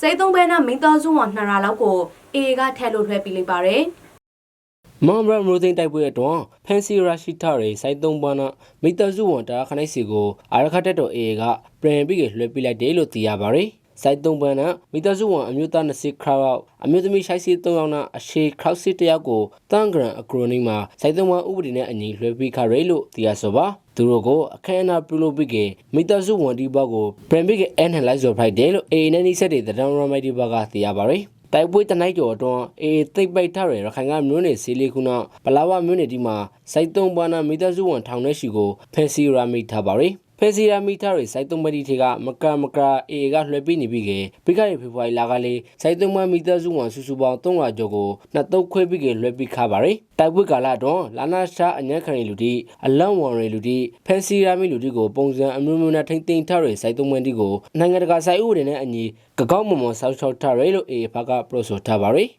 စိတ်သုံးဘဲနာမင်းသားစုဝန်နှစ်ရာလောက်ကိုအေကထဲလို့လွှဲပြီးလိုက်ပါတယ်မွန်ဘရမိုးသိန်းတိုက်ပွဲအတွင်းဖန်စီရာရှိထားတဲ့စိုက်သုံးပါးနာမိသားစုဝန်တာခနိုင်စီကိုအာရခတက်တော်အေကပြန်ပြီးလွှဲပြလိုက်တယ်လို့သိရပါတယ်။ စိုက်သုံးပါးနာမိသားစုဝန်အမျိုးသား20ခရောက်အမျိုးသမီးရှိုက်စီ3ယောက်နာအရှိခရောက်စီတယောက်ကိုတန်ဂရန်အကရိုနီမှာစိုက်သုံးပါးဥပဒေနဲ့အညီလွှဲပြခရဲလို့သိရဆိုပါသူတို့ကိုအခမ်းအနားပြုလုပ်ပြီးကမိသားစုဝန်ဒီဘက်ကိုပြန်ပြီးကအန်ဟလိုက်ဆိုဖိုက်တယ်လို့အေနဲ့နိဆက်တဲ့တံရမိုက်ဒီဘက်ကသိရပါတယ်။တိုက်ပွဲတနိုက်ကျော်အတွန်းအေးသိပ်ပိတ်ထားတဲ့ရခိုင်ကမြို့နယ်စီလေးခုနပလာဝမြို့နယ်ဒီမှာစိုက်သုံးပါးနာမိသားစုဝန်ထောင်ထဲရှိကိုဖန်စီရာမိထားပါရယ် ဖန်စီရာမိထားတဲ့စိုက်သုံးပါးဒီထေကမကမကအေးကလွှဲပြီးနေပြီကပိခရဖေဖော်ဝါရီလကလေးစိုက်သုံးပါးမိသားစုဝန်စုစုပေါင်း300ကျော်ကိုနှစ်တုပ်ခွဲပြီးကလွှဲပြီးခါပါရယ်တိုက်ပွဲကာလအတွန်းလာနာရှာအညံ့ခံရလူတီအလန့်ဝန်ရလူတီဖန်စီရာမိလူတီကိုပုံစံအမျိုးမျိုးနဲ့ထိမ့်သိမ်းထားတဲ့စိုက်သုံးပါးဒီကိုနိုင်ငံတကာစိုက်ဥပဒေနဲ့အညီကကောက်မွန်မွန်ဆောက်ရှောက်ထားရယ်လို့အေးဘကပရိုဆိုထားပါရယ်